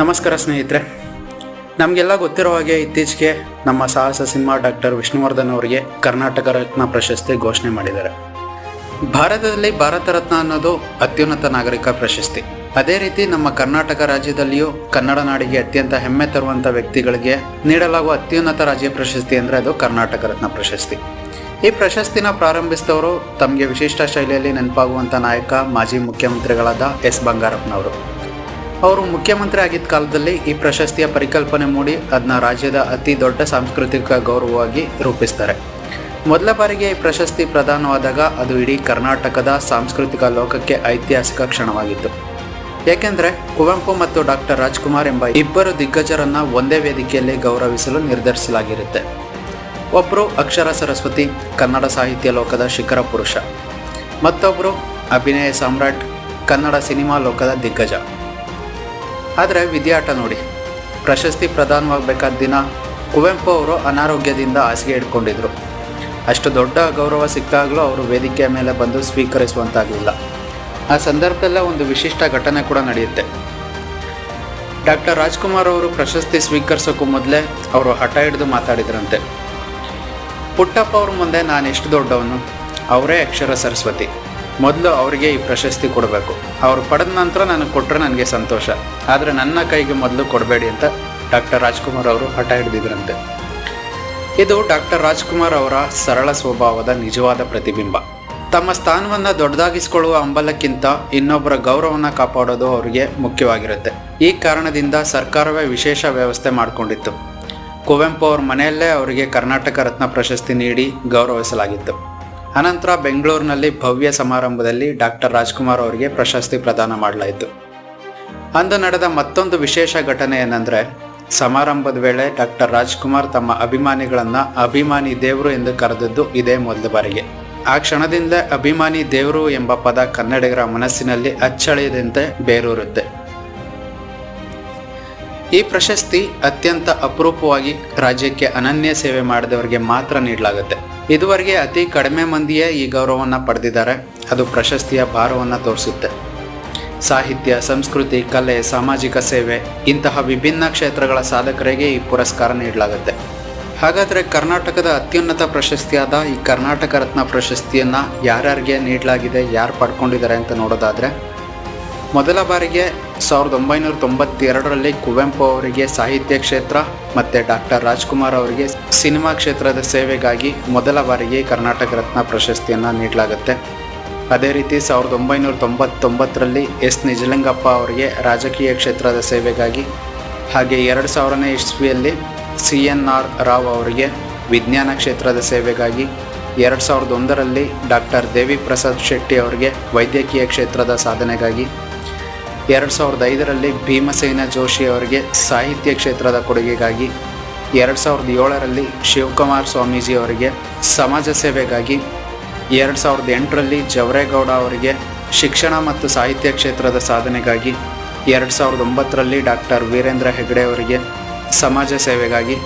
ನಮಸ್ಕಾರ ಸ್ನೇಹಿತರೆ. ನಮಗೆಲ್ಲ ಗೊತ್ತಿರೋ ಹಾಗೆ ಇತ್ತೀಚೆಗೆ ನಮ್ಮ ಸಾಹಸ ಸಿನಿಮಾ ಡಾಕ್ಟರ್ ವಿಷ್ಣುವರ್ಧನ್ ಅವರಿಗೆ ಕರ್ನಾಟಕ ರತ್ನ ಪ್ರಶಸ್ತಿ ಘೋಷಣೆ ಮಾಡಿದ್ದಾರೆ. ಭಾರತದಲ್ಲಿ ಭಾರತ ರತ್ನ ಅನ್ನೋದು ಅತ್ಯುನ್ನತ ನಾಗರಿಕ ಪ್ರಶಸ್ತಿ. ಅದೇ ರೀತಿ ನಮ್ಮ ಕರ್ನಾಟಕ ರಾಜ್ಯದಲ್ಲಿಯೂ ಕನ್ನಡ ನಾಡಿಗೆ ಅತ್ಯಂತ ಹೆಮ್ಮೆ ತರುವಂಥ ವ್ಯಕ್ತಿಗಳಿಗೆ ನೀಡಲಾಗುವ ಅತ್ಯುನ್ನತ ರಾಜ್ಯ ಪ್ರಶಸ್ತಿ ಅಂದರೆ ಅದು ಕರ್ನಾಟಕ ರತ್ನ ಪ್ರಶಸ್ತಿ. ಈ ಪ್ರಶಸ್ತಿನ ಪ್ರಾರಂಭಿಸಿದವರು ತಮಗೆ ವಿಶಿಷ್ಟ ಶೈಲಿಯಲ್ಲಿ ನೆನಪಾಗುವಂಥ ನಾಯಕ, ಮಾಜಿ ಮುಖ್ಯಮಂತ್ರಿಗಳಾದ ಎಸ್. ಬಂಗಾರಪ್ಪನವರು. ಅವರು ಮುಖ್ಯಮಂತ್ರಿ ಆಗಿದ್ದ ಕಾಲದಲ್ಲಿ ಈ ಪ್ರಶಸ್ತಿಯ ಪರಿಕಲ್ಪನೆ ಮೂಡಿ ಅದನ್ನ ರಾಜ್ಯದ ಅತಿ ದೊಡ್ಡ ಸಾಂಸ್ಕೃತಿಕ ಗೌರವವಾಗಿ ರೂಪಿಸ್ತಾರೆ. ಮೊದಲ ಬಾರಿಗೆ ಈ ಪ್ರಶಸ್ತಿ ಪ್ರದಾನವಾದಾಗ ಅದು ಇಡೀ ಕರ್ನಾಟಕದ ಸಾಂಸ್ಕೃತಿಕ ಲೋಕಕ್ಕೆ ಐತಿಹಾಸಿಕ ಕ್ಷಣವಾಗಿತ್ತು. ಏಕೆಂದರೆ ಕುವೆಂಪು ಮತ್ತು ಡಾಕ್ಟರ್ ರಾಜ್ಕುಮಾರ್ ಎಂಬ ಇಬ್ಬರು ದಿಗ್ಗಜರನ್ನು ಒಂದೇ ವೇದಿಕೆಯಲ್ಲಿ ಗೌರವಿಸಲು ನಿರ್ಧರಿಸಲಾಗಿರುತ್ತೆ. ಒಬ್ಬರು ಅಕ್ಷರ ಸರಸ್ವತಿ, ಕನ್ನಡ ಸಾಹಿತ್ಯ ಲೋಕದ ಶಿಖರ ಪುರುಷ. ಮತ್ತೊಬ್ಬರು ಅಭಿನಯ ಸಾಮ್ರಾಟ್, ಕನ್ನಡ ಸಿನಿಮಾ ಲೋಕದ ದಿಗ್ಗಜ. ಆದರೆ ವಿದ್ಯಾಟ ನೋಡಿ, ಪ್ರಶಸ್ತಿ ಪ್ರದಾನವಾಗಬೇಕಾದ ದಿನ ಕುವೆಂಪು ಅವರು ಅನಾರೋಗ್ಯದಿಂದ ಹಾಸಿಗೆ ಇಟ್ಕೊಂಡಿದ್ರು ಅಷ್ಟು ದೊಡ್ಡ ಗೌರವ ಸಿಕ್ಕಾಗಲೂ ಅವರು ವೇದಿಕೆಯ ಮೇಲೆ ಬಂದು ಸ್ವೀಕರಿಸುವಂತಾಗಲಿಲ್ಲ. ಆ ಸಂದರ್ಭದಲ್ಲೇ ಒಂದು ವಿಶಿಷ್ಟ ಘಟನೆ ಕೂಡ ನಡೆಯುತ್ತೆ. ಡಾಕ್ಟರ್ ರಾಜ್ಕುಮಾರ್ ಅವರು ಪ್ರಶಸ್ತಿ ಸ್ವೀಕರಿಸೋಕ್ಕೂ ಮೊದಲೇ ಅವರು ಹಠ ಹಿಡಿದು ಮಾತಾಡಿದ್ರಂತೆ. ಪುಟ್ಟಪ್ಪ ಅವ್ರ ಮುಂದೆ ನಾನು ಎಷ್ಟು ದೊಡ್ಡವನು? ಅವರೇ ಅಕ್ಷರ ಸರಸ್ವತಿ. ಮೊದಲು ಅವರಿಗೆ ಈ ಪ್ರಶಸ್ತಿ ಕೊಡಬೇಕು. ಅವ್ರು ಪಡೆದ ನಂತರ ನನಗೆ ಕೊಟ್ಟರೆ ನನಗೆ ಸಂತೋಷ. ಆದರೆ ನನ್ನ ಕೈಗೆ ಮೊದಲು ಕೊಡಬೇಡಿ ಅಂತ ಡಾಕ್ಟರ್ ರಾಜ್ಕುಮಾರ್ ಅವರು ಹಠ ಹಿಡಿದಿದ್ರಂತೆ. ಇದು ಡಾಕ್ಟರ್ ರಾಜ್ಕುಮಾರ್ ಅವರ ಸರಳ ಸ್ವಭಾವದ ನಿಜವಾದ ಪ್ರತಿಬಿಂಬ. ತಮ್ಮ ಸ್ಥಾನವನ್ನು ದೊಡ್ಡದಾಗಿಸಿಕೊಳ್ಳುವ ಹಂಬಲಕ್ಕಿಂತ ಇನ್ನೊಬ್ಬರ ಗೌರವವನ್ನು ಕಾಪಾಡೋದು ಅವರಿಗೆ ಮುಖ್ಯವಾಗಿರುತ್ತೆ. ಈ ಕಾರಣದಿಂದ ಸರ್ಕಾರವೇ ವಿಶೇಷ ವ್ಯವಸ್ಥೆ ಮಾಡಿಕೊಂಡಿತ್ತು. ಕುವೆಂಪು ಅವ್ರ ಮನೆಯಲ್ಲೇ ಅವರಿಗೆ ಕರ್ನಾಟಕ ರತ್ನ ಪ್ರಶಸ್ತಿ ನೀಡಿ ಗೌರವಿಸಲಾಗಿತ್ತು. ಅನಂತರ ಬೆಂಗಳೂರಿನಲ್ಲಿ ಭವ್ಯ ಸಮಾರಂಭದಲ್ಲಿ ಡಾಕ್ಟರ್ ರಾಜ್ಕುಮಾರ್ ಅವರಿಗೆ ಪ್ರಶಸ್ತಿ ಪ್ರದಾನ ಮಾಡಲಾಯಿತು. ಅಂದು ನಡೆದ ಮತ್ತೊಂದು ವಿಶೇಷ ಘಟನೆ ಏನಂದ್ರೆ, ಸಮಾರಂಭದ ವೇಳೆ ಡಾಕ್ಟರ್ ರಾಜ್ಕುಮಾರ್ ತಮ್ಮ ಅಭಿಮಾನಿಗಳನ್ನು ಅಭಿಮಾನಿ ದೇವರು ಎಂದು ಕರೆದದ್ದು ಇದೇ ಮೊದಲ ಬಾರಿಗೆ. ಆ ಕ್ಷಣದಿಂದ ಅಭಿಮಾನಿ ದೇವರು ಎಂಬ ಪದ ಕನ್ನಡಿಗರ ಮನಸ್ಸಿನಲ್ಲಿ ಅಚ್ಚಳಿಯದಂತೆ ಬೇರೂರುತ್ತೆ. ಈ ಪ್ರಶಸ್ತಿ ಅತ್ಯಂತ ಅಪರೂಪವಾಗಿ ರಾಜ್ಯಕ್ಕೆ ಅನನ್ಯ ಸೇವೆ ಮಾಡಿದವರಿಗೆ ಮಾತ್ರ ನೀಡಲಾಗುತ್ತೆ. ಇದುವರೆಗೆ ಅತಿ ಕಡಿಮೆ ಮಂದಿಯೇ ಈ ಗೌರವವನ್ನು ಪಡೆದಿದ್ದಾರೆ. ಅದು ಪ್ರಶಸ್ತಿಯ ಭಾರವನ್ನು ತೋರಿಸುತ್ತೆ. ಸಾಹಿತ್ಯ, ಸಂಸ್ಕೃತಿ, ಕಲೆ, ಸಾಮಾಜಿಕ ಸೇವೆ ಇಂತಹ ವಿಭಿನ್ನ ಕ್ಷೇತ್ರಗಳ ಸಾಧಕರಿಗೆ ಈ ಪುರಸ್ಕಾರ ನೀಡಲಾಗುತ್ತೆ. ಹಾಗಾದರೆ ಕರ್ನಾಟಕದ ಅತ್ಯುನ್ನತ ಪ್ರಶಸ್ತಿಯಾದ ಈ ಕರ್ನಾಟಕ ರತ್ನ ಪ್ರಶಸ್ತಿಯನ್ನು ಯಾರ್ಯಾರಿಗೆ ನೀಡಲಾಗಿದೆ, ಯಾರು ಪಡ್ಕೊಂಡಿದ್ದಾರೆ ಅಂತ ನೋಡೋದಾದರೆ ಮೊದಲ ಬಾರಿಗೆ ಸಾವಿರದ ಒಂಬೈನೂರ ತೊಂಬತ್ತೆರಡರಲ್ಲಿ ಕುವೆಂಪು ಅವರಿಗೆ ಸಾಹಿತ್ಯ ಕ್ಷೇತ್ರ ಮತ್ತು ಡಾಕ್ಟರ್ ರಾಜ್ಕುಮಾರ್ ಅವರಿಗೆ ಸಿನಿಮಾ ಕ್ಷೇತ್ರದ ಸೇವೆಗಾಗಿ ಮೊದಲ ಬಾರಿಗೆ ಕರ್ನಾಟಕ ರತ್ನ ಪ್ರಶಸ್ತಿಯನ್ನು ನೀಡಲಾಗುತ್ತೆ. ಅದೇ ರೀತಿ ಸಾವಿರದ ಒಂಬೈನೂರ ತೊಂಬತ್ತೊಂಬತ್ತರಲ್ಲಿ ಎಸ್ ನಿಜಲಿಂಗಪ್ಪ ಅವರಿಗೆ ರಾಜಕೀಯ ಕ್ಷೇತ್ರದ ಸೇವೆಗಾಗಿ ಹಾಗೆ ಎರಡು ಸಾವಿರನೇ ಇಸ್ವಿಯಲ್ಲಿ ಸಿ ಎನ್ ಆರ್ ರಾವ್ ಅವರಿಗೆ ವಿಜ್ಞಾನ ಕ್ಷೇತ್ರದ ಸೇವೆಗಾಗಿ ಎರಡು ಸಾವಿರದ ಒಂದರಲ್ಲಿ ಡಾಕ್ಟರ್ ದೇವಿ ಪ್ರಸಾದ್ ಶೆಟ್ಟಿ ಅವರಿಗೆ ವೈದ್ಯಕೀಯ ಕ್ಷೇತ್ರದ ಸಾಧನೆಗಾಗಿ, ಎರಡು ಸಾವಿರದ ಐದರಲ್ಲಿ ಭೀಮಸೇನ ಜೋಶಿ ಅವರಿಗೆ ಸಾಹಿತ್ಯ ಕ್ಷೇತ್ರದ ಕೊಡುಗೆಗಾಗಿ, ಎರಡು ಸಾವಿರದ ಏಳರಲ್ಲಿ ಶಿವಕುಮಾರ್ ಸ್ವಾಮೀಜಿ ಅವರಿಗೆ ಸಮಾಜ ಸೇವೆಗಾಗಿ, ಎರಡು ಸಾವಿರದ ಎಂಟರಲ್ಲಿ ಜವರೇಗೌಡ ಅವರಿಗೆ ಶಿಕ್ಷಣ ಮತ್ತು ಸಾಹಿತ್ಯ ಕ್ಷೇತ್ರದ ಸಾಧನೆಗಾಗಿ, ಎರಡು ಸಾವಿರದ ಒಂಬತ್ತರಲ್ಲಿ ಡಾಕ್ಟರ್ ವೀರೇಂದ್ರ ಹೆಗ್ಡೆ ಅವರಿಗೆ ಸಮಾಜ ಸೇವೆಗಾಗಿ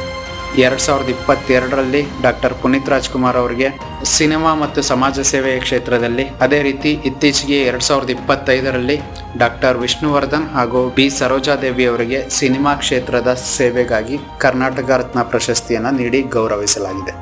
ಎರಡು ಸಾವಿರದ ಇಪ್ಪತ್ತೆರಡರಲ್ಲಿ ಡಾಕ್ಟರ್ ಪುನೀತ್ ರಾಜ್ಕುಮಾರ್ ಅವರಿಗೆ ಸಿನಿಮಾ ಮತ್ತು ಸಮಾಜ ಸೇವೆಯ ಕ್ಷೇತ್ರದಲ್ಲಿ ಅದೇ ರೀತಿ ಇತ್ತೀಚೆಗೆ ಎರಡು ಸಾವಿರದ ಇಪ್ಪತ್ತೈದರಲ್ಲಿ ಡಾಕ್ಟರ್ ವಿಷ್ಣುವರ್ಧನ್ ಹಾಗೂ ಬಿ ಸರೋಜಾದೇವಿ ಅವರಿಗೆ ಸಿನಿಮಾ ಕ್ಷೇತ್ರದ ಸೇವೆಗಾಗಿ ಕರ್ನಾಟಕ ರತ್ನ ಪ್ರಶಸ್ತಿಯನ್ನು ನೀಡಿ ಗೌರವಿಸಲಾಗಿದೆ.